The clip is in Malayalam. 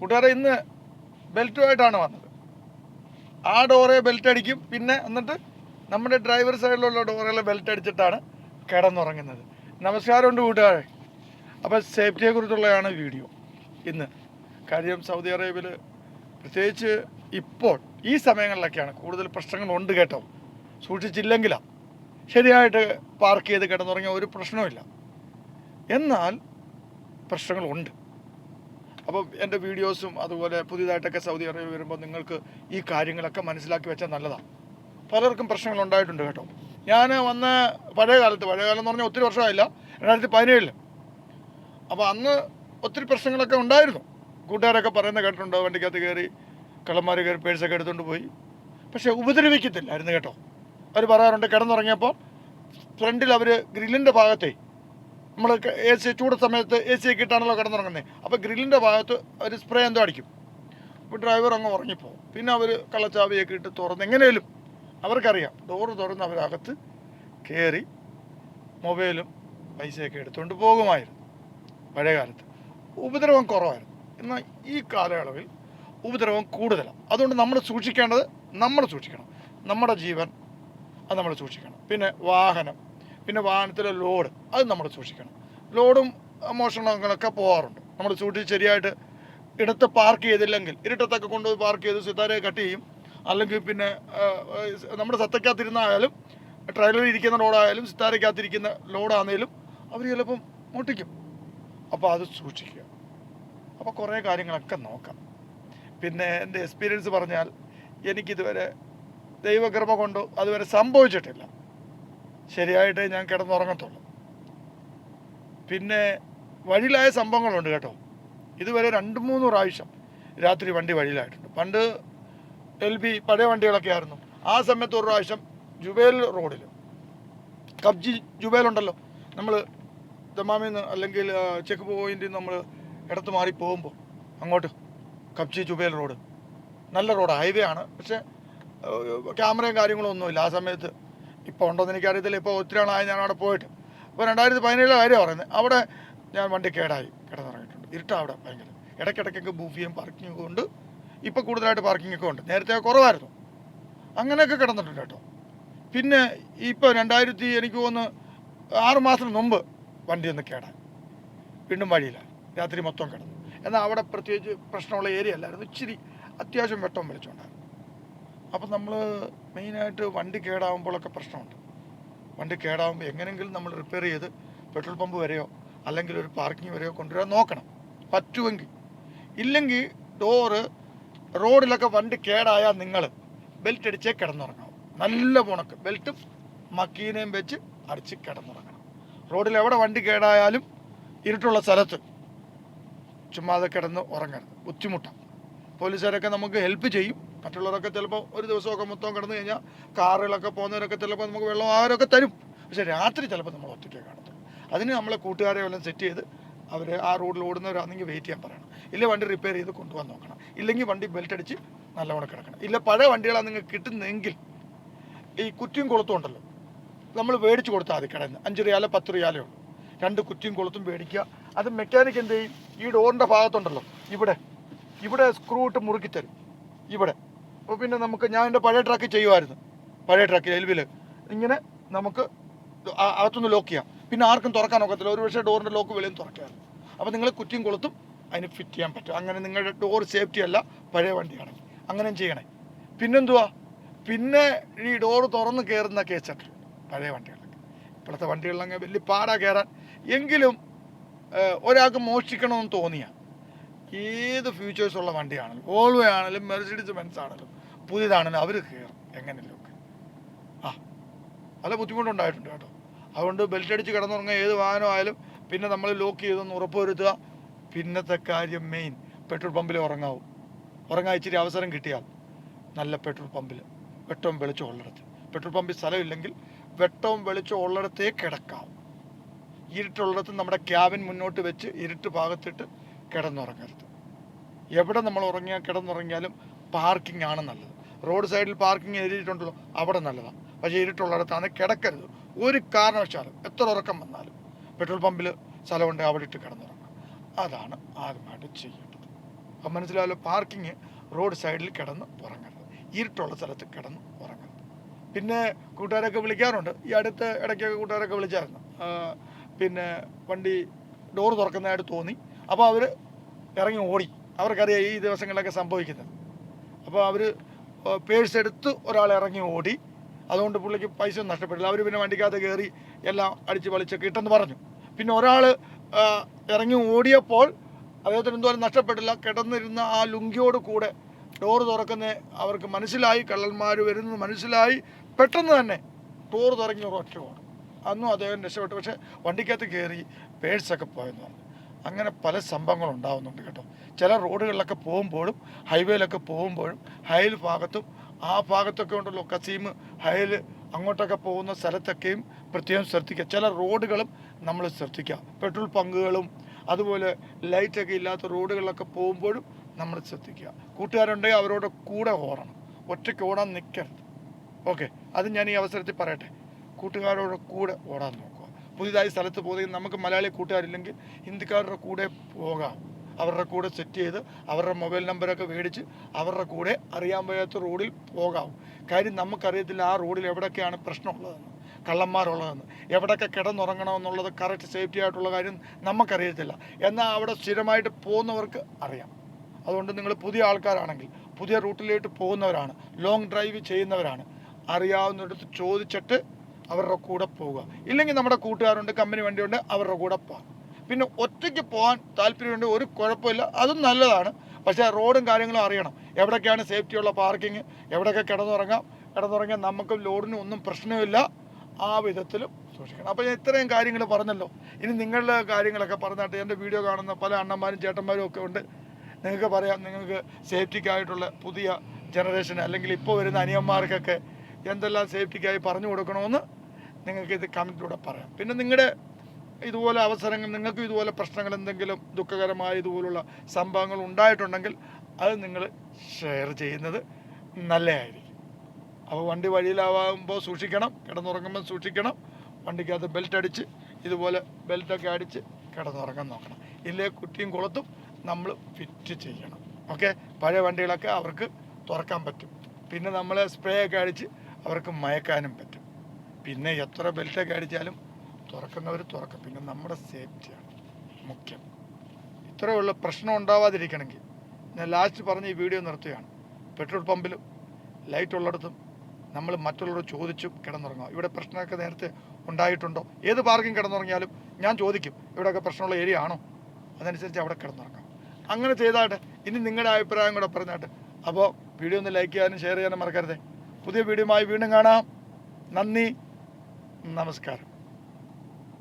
കൂട്ടുകാരെ ഇന്ന് ബെൽറ്റുമായിട്ടാണ് വന്നത്. ആ ഡോറെ ബെൽറ്റ് അടിക്കും പിന്നെ എന്നിട്ട് നമ്മുടെ ഡ്രൈവർ സൈഡിലുള്ള ഡോറിൽ ബെൽറ്റ് അടിച്ചിട്ടാണ് കിടന്നുറങ്ങുന്നത്. നമസ്കാരമുണ്ട് കൂട്ടുകാരെ. അപ്പോൾ സേഫ്റ്റിയെക്കുറിച്ചുള്ളതാണ് വീഡിയോ ഇന്ന്. കാര്യം സൗദി അറേബ്യയിൽ പ്രത്യേകിച്ച് ഇപ്പോൾ ഈ സമയങ്ങളിലൊക്കെയാണ് കൂടുതൽ പ്രശ്നങ്ങളുണ്ട് കേട്ടോ. സൂക്ഷിച്ചില്ലെങ്കിലാ. ശരിയായിട്ട് പാർക്ക് ചെയ്ത് കിടന്നുറങ്ങിയ ഒരു പ്രശ്നവുമില്ല. എന്നാൽ പ്രശ്നങ്ങളുണ്ട്. അപ്പോൾ എന്റെ വീഡിയോസും അതുപോലെ പുതിയതായിട്ടൊക്കെ സൗദി അറേബ്യ വരുമ്പോൾ നിങ്ങൾക്ക് ഈ കാര്യങ്ങളൊക്കെ മനസ്സിലാക്കി വെച്ചാൽ നല്ലതാണ്. പലർക്കും പ്രശ്നങ്ങൾ ഉണ്ടായിട്ടുണ്ട് കേട്ടോ. ഞാൻ വന്ന പഴയ കാലത്ത് പഴയ കാലം എന്ന് പറഞ്ഞാൽ ഒത്തിരി വർഷമായില്ല രണ്ടായിരത്തി പതിനേഴിൽ അപ്പോൾ അന്ന് ഒത്തിരി പ്രശ്നങ്ങളൊക്കെ ഉണ്ടായിരുന്നു. കൂട്ടുകാരൊക്കെ പറയുന്ന കേട്ടിട്ടുണ്ട്? വണ്ടിക്കകത്ത് കയറി കള്ളന്മാർ കയറി പേഴ്സൊക്കെ എടുത്തുകൊണ്ട് പോയി. പക്ഷേ ഉപദ്രവിക്കത്തില്ലായിരുന്നു കേട്ടോ. അവർ പറയാറുണ്ട് കിടന്നുറങ്ങിയപ്പോൾ ഫ്രണ്ടിൽ അവർ ഗ്രില്ലിന്റെ ഭാഗത്തേ നമ്മൾ എ സി ചൂട് സമയത്ത് എ സി ഒക്കെ ഇട്ടാണല്ലോ കിടന്നുറങ്ങുന്നത് അപ്പോൾ ഗ്രില്ലിന്റെ ഭാഗത്ത് ഒരു സ്പ്രേ എന്തോ അടിക്കും. അപ്പോൾ ഡ്രൈവർ അങ്ങ് ഉറങ്ങിപ്പോവും. പിന്നെ അവർ കള്ളച്ചാവിയൊക്കെ ഇട്ട് തുറന്ന് എങ്ങനെയും അവർക്കറിയാം. ഡോറ് തുറന്ന് അവരകത്ത് കയറി മൊബൈലും പൈസയൊക്കെ എടുത്തുകൊണ്ട് പോകുമായിരുന്നു പഴയകാലത്ത്. ഉപദ്രവം കുറവായിരുന്നു. എന്നാൽ ഈ കാലയളവിൽ ഉപദ്രവം കൂടുതലാണ് അതുകൊണ്ട് നമ്മൾ സൂക്ഷിക്കേണ്ടത് നമ്മൾ സൂക്ഷിക്കണം. നമ്മുടെ ജീവൻ അത് നമ്മൾ സൂക്ഷിക്കണം. പിന്നെ വാഹനം പിന്നെ വാഹനത്തിലെ ലോഡ് അത് നമ്മൾ സൂക്ഷിക്കണം. ലോഡും മോഷണങ്ങളൊക്കെ പോകാറുണ്ട് നമ്മൾ ചൂട്ടി ശരിയായിട്ട് ഇടത്ത് പാർക്ക് ചെയ്തില്ലെങ്കിൽ ഇരുട്ടത്തൊക്കെ കൊണ്ടുപോയി പാർക്ക് ചെയ്ത് സിതാരയെ കട്ട് ചെയ്യും. അല്ലെങ്കിൽ പിന്നെ നമ്മുടെ സത്തക്കകത്തിരുന്നായാലും ട്രെയിലറിൽ ഇരിക്കുന്ന ലോഡായാലും സിത്താരക്കകത്തിരിക്കുന്ന ലോഡാണെങ്കിലും അവർ ചിലപ്പം മുട്ടിക്കും. അപ്പോൾ അത് സൂക്ഷിക്കുക. അപ്പോൾ കുറേ കാര്യങ്ങളൊക്കെ നോക്കാം. പിന്നെ എന്റെ എക്സ്പീരിയൻസ് പറഞ്ഞാൽ എനിക്കിതുവരെ ദൈവകൃപ കൊണ്ട് അതുവരെ സംഭവിച്ചിട്ടില്ല. ശരിയായിട്ട് ഞാൻ കിടന്നുറങ്ങത്തുള്ളൂ. പിന്നെ വഴിയിലായ സംഭവങ്ങളുണ്ട് കേട്ടോ. ഇതുവരെ രണ്ട് മൂന്ന് പ്രാവശ്യം രാത്രി വണ്ടി വഴിയിലായിട്ടുണ്ട്. പണ്ട് എൽ ബി പഴയ വണ്ടികളൊക്കെ ആയിരുന്നു. ആ സമയത്ത് ഒരു പ്രാവശ്യം ജുബേൽ റോഡിൽ കബ്ജി ജുബേലുണ്ടല്ലോ നമ്മൾ ദമാമിൽ നിന്ന് അല്ലെങ്കിൽ ചെക്ക് പോയിന്റിൽ നമ്മൾ ഇടത്ത് മാറി പോകുമ്പോൾ അങ്ങോട്ട് കബ്ജി ജുബേൽ റോഡ്. നല്ല റോഡ് ഹൈവേ ആണ്. പക്ഷേ ക്യാമറയും കാര്യങ്ങളും ഒന്നുമില്ല. ആ സമയത്ത് ഇപ്പോൾ ഉണ്ടോയെന്ന് എനിക്കറിയത്തില്ല. ഇപ്പോൾ ഒത്തിരി ആളായി ഞാൻ അവിടെ പോയിട്ട്. അപ്പോൾ രണ്ടായിരത്തി പതിനേഴിലെ കാര്യമാണ് പറയുന്നത്. അവിടെ ഞാൻ വണ്ടി കേടായി കിടന്നിറങ്ങിയിട്ടുണ്ട്. ഇരുട്ടാ അവിടെ ഭയങ്കര. ഇടയ്ക്കിടയ്ക്കൊക്കെ ബൂഫിയും പാർക്കിംഗ് ഒക്കെ ഉണ്ട്. ഇപ്പോൾ കൂടുതലായിട്ട് പാർക്കിംഗ് ഒക്കെ ഉണ്ട്. നേരത്തെ കുറവായിരുന്നു. അങ്ങനെയൊക്കെ കിടന്നിട്ടുണ്ട് കേട്ടോ. പിന്നെ ഇപ്പോൾ രണ്ടായിരത്തി എനിക്ക് തോന്നുന്നു ആറ് മുമ്പ് വണ്ടി ഒന്ന് കേടാൻ വീണ്ടും വഴിയില്ല. രാത്രി മൊത്തം കിടന്നു. എന്നാൽ അവിടെ പ്രത്യേകിച്ച് പ്രശ്നമുള്ള ഏരിയ അല്ലായിരുന്നു. ഇച്ചിരി അത്യാവശ്യം വെട്ടം വലിച്ചുണ്ടായിരുന്നു. അപ്പം നമ്മൾ മെയിനായിട്ട് വണ്ടി കേടാവുമ്പോഴൊക്കെ പ്രശ്നമുണ്ട്. വണ്ടി കേടാകുമ്പോൾ എങ്ങനെയെങ്കിലും നമ്മൾ റിപ്പയർ ചെയ്ത് പെട്രോൾ പമ്പ് വരെയോ അല്ലെങ്കിൽ ഒരു പാർക്കിംഗ് വരെയോ കൊണ്ടുവരാൻ നോക്കണം. പറ്റുമെങ്കിൽ. ഇല്ലെങ്കിൽ ഡോറ് റോഡിലൊക്കെ വണ്ടി കേടായാൽ നിങ്ങൾ ബെൽറ്റ് അടിച്ചേ കിടന്നുറങ്ങണം നല്ല പോണക്ക് ബെൽറ്റും മക്കീനയും വെച്ച് അടിച്ച് കിടന്നുറങ്ങണം. റോഡിൽ എവിടെ വണ്ടി കേടായാലും ഇരുട്ടുള്ള സ്ഥലത്ത് ചുമ്മാതെ കിടന്ന് ഉറങ്ങരുത്. ബുദ്ധിമുട്ടാണ് പോലീസുകാരൊക്കെ നമുക്ക് ഹെൽപ്പ് ചെയ്യും. മറ്റുള്ളവരൊക്കെ ചിലപ്പോൾ ഒരു ദിവസമൊക്കെ മൊത്തം കിടന്നു കഴിഞ്ഞാൽ കാറുകളൊക്കെ പോകുന്നവരൊക്കെ ചിലപ്പോൾ നമുക്ക് വെള്ളം ആഹാരമൊക്കെ തരും. പക്ഷേ രാത്രി ചിലപ്പോൾ നമ്മൾ ഒറ്റയ്ക്ക് കാണത്തുള്ളൂ. അതിന് നമ്മളെ കൂട്ടുകാരെ വല്ലതും സെറ്റ് ചെയ്ത് അവർ ആ റോഡിൽ ഓടുന്നവരാണെങ്കിൽ വെയിറ്റ് ചെയ്യാൻ പറയണം. ഇല്ല വണ്ടി റിപ്പയർ ചെയ്ത് കൊണ്ടുപോകാൻ നോക്കണം. ഇല്ലെങ്കിൽ വണ്ടി ബെൽറ്റ് അടിച്ച് നല്ലവണ്ണം കിടക്കണം. ഇല്ല പഴയ വണ്ടികളാണ് നിങ്ങൾക്ക് കിട്ടുന്നതെങ്കിൽ ഈ കുറ്റിയും കൊളുത്തും ഉണ്ടല്ലോ. നമ്മൾ മേടിച്ച് കൊടുത്താൽ മതി കിടന്ന് അഞ്ച് റിയാലോ പത്ത് റിയാലോ രണ്ട് കുറ്റിയും കൊളുത്തും മേടിക്കുക. അത് മെക്കാനിക് എന്ത് ചെയ്യും? ഈ ഡോറിന്റെ ഭാഗത്തുണ്ടല്ലോ. ഇവിടെ. ഇവിടെ സ്ക്രൂ ഇട്ട് മുറുക്കി തരും. ഇവിടെ. അപ്പോൾ പിന്നെ നമുക്ക് ഞാൻ എന്റെ പഴയ ട്രാക്ക് ചെയ്യുമായിരുന്നു പഴയ ട്രാക്ക് എൽവിൽ ഇങ്ങനെ നമുക്ക് അകത്തുനിന്ന് ലോക്ക് ചെയ്യാം. പിന്നെ ആർക്കും തുറക്കാൻ ഒക്കത്തില്ല. ഒരു പക്ഷേ ഡോറിന്റെ ലോക്ക് വെളിയിൽ തുറക്കാറ് അപ്പോൾ നിങ്ങൾ കുറ്റിയും കൊളുത്തും അതിന് ഫിറ്റ് ചെയ്യാൻ പറ്റും. അങ്ങനെ നിങ്ങളുടെ ഡോർ സേഫ്റ്റി അല്ല പഴയ വണ്ടിയാണെങ്കിൽ അങ്ങനെയും ചെയ്യണേ. പിന്നെന്തുവാ? പിന്നെ ഈ ഡോർ തുറന്ന് കയറുന്ന കേസൊക്കെ പഴയ വണ്ടികളിലൊക്കെ. ഇപ്പോഴത്തെ വണ്ടികളിലങ്ങ് വലിയ പാടാ കയറാൻ എങ്കിലും ഒരാൾക്ക് മോഷ്ടിക്കണമെന്ന് തോന്നിയ. ഏത് ഫ്യൂച്ചേഴ്സ് ഉള്ള വണ്ടിയാണെങ്കിലും ഓൾവേ ആണെങ്കിലും മെർസിഡീസ് ബെൻസ് ആണെങ്കിലും പുതിയതാണെങ്കിലും അവർ കയറും എങ്ങനെയൊക്കെ ആ നല്ല ബുദ്ധിമുട്ടുണ്ടായിട്ടുണ്ട് കേട്ടോ. അതുകൊണ്ട് ബെൽറ്റ് അടിച്ച് കിടന്നുറങ്ങുക ഏത് വാഹനമായാലും പിന്നെ നമ്മൾ ലോക്ക് ചെയ്തൊന്ന് ഉറപ്പുവരുത്തുക. പിന്നത്തെ കാര്യം മെയിൻ പെട്രോൾ പമ്പിൽ ഉറങ്ങാവും. ഉറങ്ങാൻ ഇച്ചിരി അവസരം കിട്ടിയാൽ നല്ല പെട്രോൾ പമ്പിൽ വെട്ടവും വെളിച്ചം ഉള്ളിടത്ത് പെട്രോൾ പമ്പിൽ സ്ഥലമില്ലെങ്കിൽ വെട്ടവും വെളിച്ചം ഉള്ളിടത്തേ കിടക്കാം. ഇരുട്ടുള്ളിടത്ത് നമ്മുടെ ക്യാബിൻ മുന്നോട്ട് വെച്ച് ഇരുട്ട് ഭാഗത്തിട്ട് കിടന്നുറങ്ങരുത്. എവിടെ നമ്മൾ ഉറങ്ങിയാൽ കിടന്നുറങ്ങിയാലും പാർക്കിംഗ് ആണ് നല്ലത്. റോഡ് സൈഡിൽ പാർക്കിംഗ് എഴുതിയിട്ടുണ്ടല്ലോ അവിടെ നല്ലതാണ് പക്ഷേ ഇരുട്ടുള്ളിടത്താണ് കിടക്കരുത്. ഒരു കാരണവശാലും എത്ര ഉറക്കം വന്നാലും പെട്രോൾ പമ്പിൽ സ്ഥലമുണ്ട് അവിടെ ഇട്ട് കിടന്നുറങ്ങാം. അതാണ് ആദ്യമായിട്ട് ചെയ്യേണ്ടത്. അപ്പം മനസ്സിലാവല്ലോ പാർക്കിങ് റോഡ് സൈഡിൽ കിടന്ന് ഉറങ്ങരുത്. ഇരുട്ടുള്ള സ്ഥലത്ത് കിടന്ന് ഉറങ്ങരുത്. പിന്നെ കൂട്ടുകാരൊക്കെ വിളിക്കാറുണ്ട്. ഈ അടുത്ത് ഇടയ്ക്കൊക്കെ കൂട്ടുകാരൊക്കെ വിളിച്ചായിരുന്നു. പിന്നെ വണ്ടി ഡോർ തുറക്കുന്നതായിട്ട് തോന്നി. അപ്പോൾ അവർ ഇറങ്ങി ഓടി. അവർക്കറിയാം ഈ ദിവസങ്ങളിലൊക്കെ സംഭവിക്കുന്നത്. അപ്പോൾ അവർ പേഴ്സ് എടുത്ത് ഒരാൾ ഇറങ്ങി ഓടി. അതുകൊണ്ട് പുള്ളിക്ക് പൈസ ഒന്നും നഷ്ടപ്പെട്ടില്ല. അവർ പിന്നെ വണ്ടിക്കകത്ത് കയറി എല്ലാം അടിച്ച് പളിച്ചൊക്കെ ഇട്ടെന്ന് പറഞ്ഞു. പിന്നെ ഒരാൾ ഇറങ്ങി ഓടിയപ്പോൾ അദ്ദേഹത്തിന് എന്തോരം നഷ്ടപ്പെട്ടില്ല. കിടന്നിരുന്ന ആ ലുങ്കിയോട് കൂടെ ഡോറ് തുറക്കുന്ന അവർക്ക് മനസ്സിലായി. കള്ളന്മാർ വരുന്നത് മനസ്സിലായി. പെട്ടെന്ന് തന്നെ ഡോറ് തുറങ്ങി ഒരൊറ്റ ഓടും അന്നും അദ്ദേഹം രക്ഷപ്പെട്ടു. പക്ഷേ വണ്ടിക്കകത്ത് കയറി പേഴ്സൊക്കെ പോയെന്ന് പറഞ്ഞു. അങ്ങനെ പല സംഭവങ്ങളും ഉണ്ടാവുന്നുണ്ട് കേട്ടോ. ചില റോഡുകളിലൊക്കെ പോകുമ്പോഴും ഹൈവേയിലൊക്കെ പോകുമ്പോഴും ഹൈൽ ഭാഗത്തും ആ ഭാഗത്തൊക്കെ ഉണ്ടല്ലോ കസീം ഹൈൽ അങ്ങോട്ടൊക്കെ പോകുന്ന സ്ഥലത്തൊക്കെയും പ്രത്യേകം ശ്രദ്ധിക്കുക. ചില റോഡുകളും നമ്മൾ ശ്രദ്ധിക്കുക. പെട്രോൾ പങ്കുകളും അതുപോലെ ലൈറ്റൊക്കെ ഇല്ലാത്ത റോഡുകളിലൊക്കെ പോകുമ്പോഴും നമ്മൾ ശ്രദ്ധിക്കുക. കൂട്ടുകാരുണ്ടെങ്കിൽ അവരോട് കൂടെ ഓടണം. ഒറ്റയ്ക്ക് ഓടാൻ നിൽക്കരുത് ഓക്കെ അത് ഞാൻ ഈ അവസരത്തിൽ പറയട്ടെ. കൂട്ടുകാരോട് കൂടെ ഓടാൻ നോക്കുക പുതിയതായി സ്ഥലത്ത് പോകുകയും നമുക്ക് മലയാളി കൂട്ടുകാരില്ലെങ്കിൽ ഹിന്ദിക്കാരുടെ കൂടെ പോകാം. അവരുടെ കൂടെ സെറ്റ് ചെയ്ത് അവരുടെ മൊബൈൽ നമ്പരൊക്കെ മേടിച്ച് അവരുടെ കൂടെ അറിയാൻ വയ്യാത്ത റോഡിൽ പോകാം. കാര്യം നമുക്കറിയത്തില്ല ആ റോഡിൽ എവിടെയൊക്കെയാണ് പ്രശ്നമുള്ളതെന്ന് കള്ളന്മാരുള്ളതെന്ന് എവിടെയൊക്കെ കിടന്നുറങ്ങണമെന്നുള്ളത് കറക്റ്റ് സേഫ്റ്റി ആയിട്ടുള്ള കാര്യം നമുക്കറിയത്തില്ല. എന്നാൽ അവിടെ സ്ഥിരമായിട്ട് പോകുന്നവർക്ക് അറിയാം. അതുകൊണ്ട് നിങ്ങൾ പുതിയ ആൾക്കാരാണെങ്കിൽ പുതിയ റൂട്ടിലേക്ക് പോകുന്നവരാണ് ലോങ് ഡ്രൈവ് ചെയ്യുന്നവരാണ് അറിയാവുന്നിടത്ത് ചോദിച്ചിട്ട് അവരുടെ കൂടെ പോവുക. ഇല്ലെങ്കിൽ നമ്മുടെ കൂട്ടുകാരുണ്ട് കമ്പനി വണ്ടിയുണ്ട് അവരുടെ കൂടെ പോകാം. പിന്നെ ഒറ്റയ്ക്ക് പോകാൻ താല്പര്യമുണ്ട് ഒരു കുഴപ്പമില്ല അതും നല്ലതാണ്. പക്ഷേ റോഡും കാര്യങ്ങളും അറിയണം. എവിടൊക്കെയാണ് സേഫ്റ്റിയുള്ള പാർക്കിങ് എവിടെയൊക്കെ കിടന്നുറങ്ങാം? കിടന്നുറങ്ങിയാൽ നമുക്കും ലോഡിനും ഒന്നും പ്രശ്നമില്ല ആ വിധത്തിലും സൂക്ഷിക്കണം. അപ്പോൾ ഞാൻ ഇത്രയും കാര്യങ്ങൾ പറഞ്ഞല്ലോ. ഇനി നിങ്ങളുടെ കാര്യങ്ങളൊക്കെ പറഞ്ഞിട്ട് എന്റെ വീഡിയോ കാണുന്ന പല അണ്ണന്മാരും ചേട്ടന്മാരും ഒക്കെ ഉണ്ട്. നിങ്ങൾക്ക് പറയാം നിങ്ങൾക്ക് സേഫ്റ്റിക്കായിട്ടുള്ള പുതിയ ജനറേഷൻ അല്ലെങ്കിൽ ഇപ്പോൾ വരുന്ന അനിയന്മാർക്കൊക്കെ എന്തെല്ലാം സേഫ്റ്റിക്കായി പറഞ്ഞു കൊടുക്കണമെന്ന്. നിങ്ങൾക്ക് ഇത് കമന്റിലൂടെ പറയാം. പിന്നെ നിങ്ങളുടെ ഇതുപോലെ അവസരങ്ങൾ നിങ്ങൾക്ക് ഇതുപോലെ പ്രശ്നങ്ങൾ എന്തെങ്കിലും ദുഃഖകരമായ ഇതുപോലുള്ള സംഭവങ്ങൾ ഉണ്ടായിട്ടുണ്ടെങ്കിൽ അത് നിങ്ങൾ ഷെയർ ചെയ്യുന്നത് നല്ലതായിരിക്കും. അപ്പോൾ വണ്ടി വഴിയിലാവുമ്പോൾ സൂക്ഷിക്കണം കിടന്നുറങ്ങുമ്പോൾ സൂക്ഷിക്കണം. വണ്ടിക്കകത്ത് ബെൽറ്റ് അടിച്ച് ഇതുപോലെ ബെൽറ്റൊക്കെ അടിച്ച് കിടന്നുറങ്ങാൻ നോക്കണം. ഇല്ലേ കുട്ടിയും കുളത്തും നമ്മൾ ഫിറ്റ് ചെയ്യണം. ഓക്കെ പഴയ വണ്ടികളൊക്കെ അവർക്ക് തുറക്കാൻ പറ്റും. പിന്നെ നമ്മൾ സ്പ്രേ ഒക്കെ അടിച്ച് അവർക്ക് മയക്കാനും പറ്റും. പിന്നെ എത്ര ബെൽറ്റൊക്കെ അടിച്ചാലും തുറക്കുന്നവർ തുറക്കും. പിന്നെ നമ്മുടെ സേഫ്റ്റിയാണ് മുഖ്യം. ഇത്രയുള്ള പ്രശ്നം ഉണ്ടാവാതിരിക്കണമെങ്കിൽ ഞാൻ ലാസ്റ്റ് പറഞ്ഞ് ഈ വീഡിയോ നിർത്തുകയാണ്. പെട്രോൾ പമ്പിലും ലൈറ്റ് ഉള്ളിടത്തും നമ്മൾ മറ്റുള്ളവരോട് ചോദിച്ചും കിടന്നുറങ്ങുക. ഇവിടെ പ്രശ്നമൊക്കെ നേരത്തെ ഉണ്ടായിട്ടുണ്ടോ? ഏത് പാർക്കിംഗ് കിടന്നുറങ്ങിയാലും ഞാൻ ചോദിക്കും ഇവിടെയൊക്കെ പ്രശ്നമുള്ള ഏരിയ ആണോ? അതനുസരിച്ച് അവിടെ കിടന്നുറങ്ങാം. അങ്ങനെ ചെയ്തായിട്ട് ഇനി നിങ്ങളുടെ അഭിപ്രായം കൂടെ പറഞ്ഞാട്ട് അപ്പോൾ വീഡിയോ ഒന്ന് ലൈക്ക് ചെയ്യാനും ഷെയർ ചെയ്യാനും മറക്കരുത്. പുതിയ വീഡിയോയുമായി വീണ്ടും കാണാം. നന്ദി. നമസ്കാരം